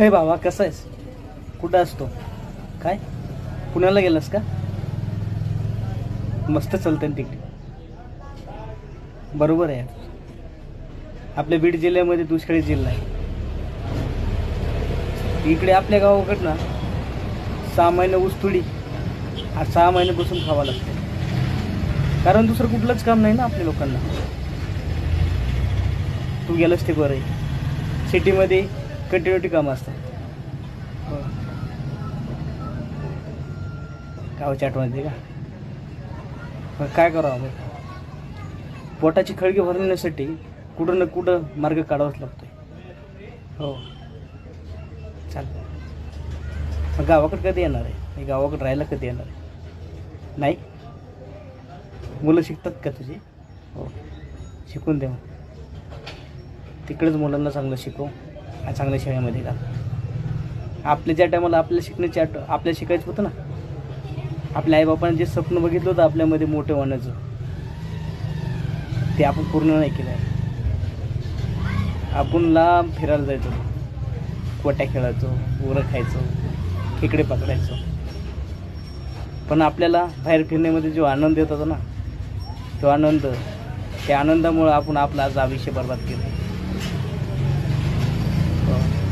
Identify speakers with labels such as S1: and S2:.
S1: हे बाबा कसा आहेस? कुठं असतो काय? पुण्याला गेलास का? मस्त चालतं ना तिकडे. बरोबर आहे. आपल्या बीड जिल्ह्यामध्ये दुष्काळी जिल्हा आहे. इकडे आपल्या गावाकडनं सहा महिने ऊसतुडी आज सहा महिने बसून खावं लागते कारण दुसरं कुठलंच काम नाही ना आपल्या लोकांना. तू गेलास ते बरं आहे. सिटीमध्ये कंटिन्युटी कामं असतात गावाची आठवण येते का? मग काय करावं मग पोटाची खळगी भरण्यासाठी कुठं ना कुठं मार्ग काढावाच लागतो हो. चालतं मग गावाकडे कधी येणार आहे? मी गावाकडे राहायला कधी येणार आहे? नाही? मुलं शिकतात का तुझी? हो. शिकून दे मग. तिकडेच मुलांना चांगलं शिकव. चांगल्या शाळेमध्ये का? आपल्या ज्या टायमाला आपल्या शिकण्याची आठ आपल्या शिकायचं होतं ना? आपल्या आईबापाने जे स्वप्न बघितलं होतं आपल्यामध्ये मोठं होण्याचं ते आपण पूर्ण नाही केलं आहे आपण लांब फिरायला जायचो. कोट्या खेळायचो उरं खायचो खेकडे पकडायचो. पण आपल्याला बाहेर फिरण्यामध्ये जो आनंद येत होता ना तो आनंद त्या आनंदामुळं आपण आपलं आज आयुष्य बर्बाद केलं. people